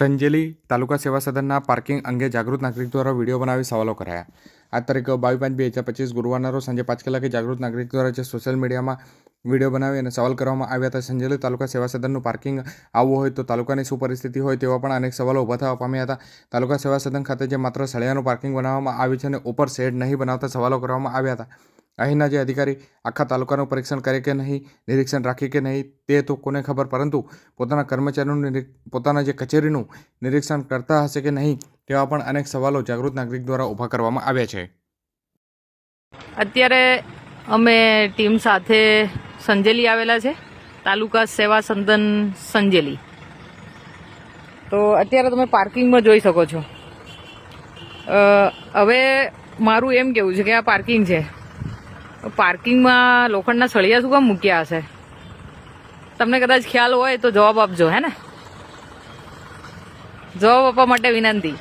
સંજેલી તાલુકા સેવા સદનના પાર્કિંગ અંગે જાગૃત નાગરિક દ્વારા વીડિયો બનાવી સવાલો કરાયા. આ તારીખ બાવીસ પાંચ બે હજાર પચીસ ગુરુવારના રોજ સાંજે પાંચ કલાકે જાગૃત નાગરિક દ્વારા જે સોશિયલ મીડિયામાં વીડિયો બનાવી અને સવાલ કરવામાં આવ્યા હતા, સંજેલી તાલુકા સેવા સદનનું પાર્કિંગ આવવું હોય તો તાલુકાની શું પરિસ્થિતિ હોય તેવા પણ અનેક સવાલો ઊભા થવા પામ્યા હતા. તાલુકા સેવા સદન ખાતે જે માત્ર સળિયાનું પાર્કિંગ બનાવવામાં આવ્યું છે અને ઉપર શેડ નહીં બનાવતા સવાલો કરવામાં આવ્યા હતા. અહીંના જે અધિકારી આખા તાલુકાનું પરીક્ષણ કરે કે નહીં, નિરીક્ષણ રાખે કે નહીં, તે તો કોને ખબર? પરંતુ પોતાના કર્મચારીનું પોતાના જે કચેરીનું નિરીક્ષણ કરતા હશે કે નહીં, તેવા પણ અનેક સવાલો જાગૃત નાગરિક દ્વારા ઊભા કરવામાં આવ્યા છે. અત્યારે અમે ટીમ સાથે સંજેલી આવેલા છે, તાલુકા સેવા સંદન સંજેલી. તો અત્યારે તમે પાર્કિંગમાં જોઈ શકો છો. હવે મારું એમ કેવું છે કે આ પાર્કિંગ છે. પાર્કિંગમાં લોખંડના સળિયા શું કામ મૂક્યા હશે? તમને કદાચ ખ્યાલ હોય તો જવાબ આપજો, હે ને? જવાબ આપવા માટે વિનંતી.